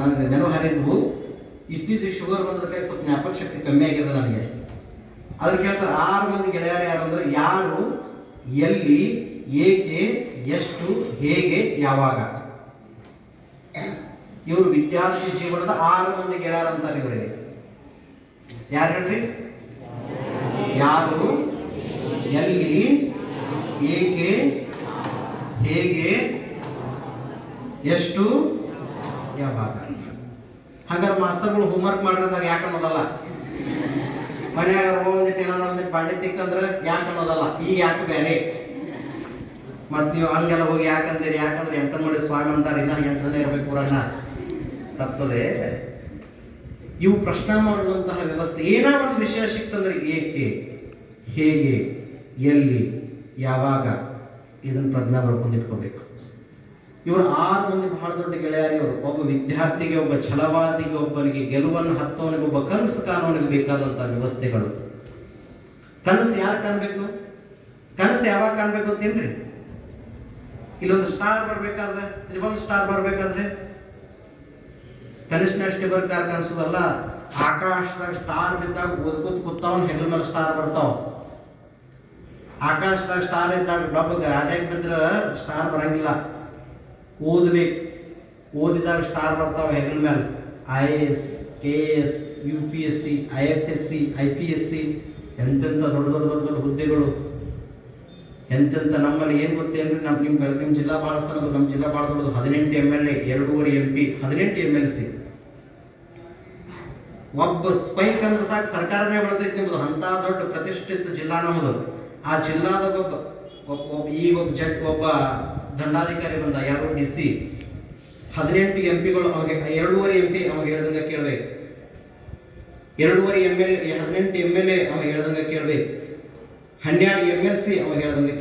ನನಗೆ ನೆನಪು ಹರಿದ್ವು ಇತ್ತೀಚೆಗೆ ಶುಗರ್ ಬಂದದಕ್ಕೆ ಸ್ವಲ್ಪ ಜ್ಞಾಪಕ ಶಕ್ತಿ ಕಮ್ಮಿ ಆಗಿದೆ ನನಗೆ. ಅದ್ರ ಕೇಳ್ತಾರೆ, ಆರು ಮಂದಿ ಗೆಳೆಯರು ಯಾರು ಅಂದ್ರೆ ಯಾರು, ಎಲ್ಲಿ, ಏಕೆ, ಎಷ್ಟು, ಹೇಗೆ, ಯಾವಾಗ. ಇವರು ವಿದ್ಯಾರ್ಥಿ ಜೀವನದ ಆರು ಮಂದಿ ಗೆಳೆಯರು ಅಂತಾರೆ ಇವರಿಗೆ ಯಾರು ಹೇಳ್ರಿ? ಯಾರು, ಎಲ್ಲಿ, ಏಕೆ, ಹೇಗೆ, ಎಷ್ಟು ಯಾವಾಗ? ಹಂಗಾರೆ ಮಾಸ್ತರ್ಗಳು ಹೋಮ್ವರ್ಕ್ ಮಾಡಿರೋದಾಗ ಯಾಕೆ ಅನ್ನೋದಲ್ಲ? ಮನ್ಯಾಗ ಒಂದಿಟ್ಟು ಏನಾರ ಒಂದಿಟ್ಟು ಬಾಂಡೆ ತಿಕ್ಕಂದ್ರೆ ಯಾಕೆ ಅನ್ನೋದಲ್ಲ? ಈ ಯಾಕೆ ಬೇರೆ ಮತ್ ನೀವು ಹಂಗೆಲ್ಲ ಹೋಗಿ ಯಾಕಂದಿರಿ ಯಾಕಂದ್ರೆ ಎಂಟ ಮಾಡಿ ಸ್ವಾಮಿ ಅಂತಾರೆ, ಇನ್ನ ಎಂಟನೇ ಇರಬೇಕು ಇರ್ಬೇಕು ಪುರಾಣ? ತಪ್ಪದೆ. ಇವು ಪ್ರಶ್ನೆ ಮಾಡುವಂತಹ ವ್ಯವಸ್ಥೆ. ಏನೋ ಒಂದು ವಿಷಯ ಸಿಕ್ತಂದ್ರೆ ಏಕೆ? ಹೇಗೆ? ಎಲ್ಲಿ? ಯಾವಾಗ? ಇದನ್ನ ಪ್ರಜ್ಞಾ ಮಾಡ್ಕೊಂಡು ಇಟ್ಕೋಬೇಕು. ಇವರು ಆರು ಮಂದಿ ಬಹಳ ದೊಡ್ಡ ಗೆಳೆಯರು ಇವರು ಒಬ್ಬ ವಿದ್ಯಾರ್ಥಿಗೆ, ಒಬ್ಬ ಛಲವಾದಿಗೆ, ಒಬ್ಬನಿಗೆ ಗೆಲುವನ್ನು ಹತ್ತವನಿಗೆ, ಒಬ್ಬ ಕನಸು ಕಾಣುವನಿಗೆ ಬೇಕಾದಂತಹ ವ್ಯವಸ್ಥೆಗಳು. ಕನಸು ಯಾರು ಕಾಣ್ಬೇಕು? ಕನಸು ಯಾವಾಗ ಕಾಣ್ಬೇಕು ಅಂತೇನ್ರಿ? ಇಲ್ಲೊಂದು ಸ್ಟಾರ್ ಬರ್ಬೇಕಾದ್ರೆ, ತ್ರಿಬಲ್ ಸ್ಟಾರ್ ಬರ್ಬೇಕಾದ್ರೆ? ಕನಿಷ್ಠ ಅಷ್ಟೇ ಬರ್ಕಾರ ಕಾಣಿಸೋದಲ್ಲ ಆಕಾಶದಾಗ ಸ್ಟಾರ್ ಬಿದ್ದಾಗ ಓದ್ಕೋತ ಕೂತಾವ್ ಹೆಗಲ ಮೇಲೆ ಸ್ಟಾರ್ ಬರ್ತಾವ. ಆಕಾಶದಾಗ ಸ್ಟಾರ್ ಇದ್ದಾಗ ಡಬ್ಬಗ ಅದೇ ಬಿದ್ರೆ ಸ್ಟಾರ್ ಬರಂಗಿಲ್ಲ. ಓದ್ಬೇಕು. ಓದಿದಾಗ ಸ್ಟಾರ್ ಬರ್ತಾವೆ ಹೆಗಲ ಮೇಲೆ I A S K S U P S C I F S C I P S C ಎಂತೆಂಥ ದೊಡ್ಡ ದೊಡ್ಡ ದೊಡ್ಡ ದೊಡ್ಡ ಹುದ್ದೆಗಳು. ಎಂತೆಂಥ ನಮ್ಮಲ್ಲಿ ಏನು ಗೊತ್ತೇನು ನಮ್ಮ ನಿಮ್ಮ ನಿಮ್ಮ ಜಿಲ್ಲಾ ಭಾಳ ನಮ್ಮ ಜಿಲ್ಲಾ ಭಾಳ ದೊಡ್ಡದು ಹದಿನೆಂಟು ಎಂ ಎಲ್ ಎ ಎರಡೂವರೆ ಎಂ ಪಿ ಹದಿನೆಂಟು ಎಂ ಎಲ್ ಸಿ ಒಬ್ಬ ಸ್ಪೈಕ್ ಅಂದ್ರೆ ಸಾಕು ಸರ್ಕಾರನೇ ಬೆಳೆದೈತಿ ನಿಮ್ಮದು ಅಂಥ ದೊಡ್ಡ ಪ್ರತಿಷ್ಠಿತ ಜಿಲ್ಲಾ ನಮ್ಮದು ಆ ಜಿಲ್ಲಾದಾಗ ಒಬ್ಬ ಒಬ್ಬ ಒಬ್ಬ, ಈಗ ಒಬ್ಬ ಜಗ್ ಒಬ್ಬ ದಂಡಾಧಿಕಾರಿ ಬಂದ ಯಾರು ಡಿ ಸಿ, ಹದಿನೆಂಟು ಎಂ ಪಿಗಳು ಅವಾಗ ಎರಡೂವರೆ ಎಂ ಪಿ ಅವಾಗ ಹೇಳ್ದಂಗ ಕೇಳಬೇಕು. ಎರಡೂವರೆ ಎಂ ಎಲ್, ಹದಿನೆಂಟು ಎಂ ಎಲ್ ಎ ಅವಾಗ ಹೇಳ್ದಂಗ ಕೇಳಬೇಕು. ಹನ್ನೆರಡು ಎಂ ಎಲ್ ಸಿ ಅವಾಗ ಹೇಳ್ದಂಗೆ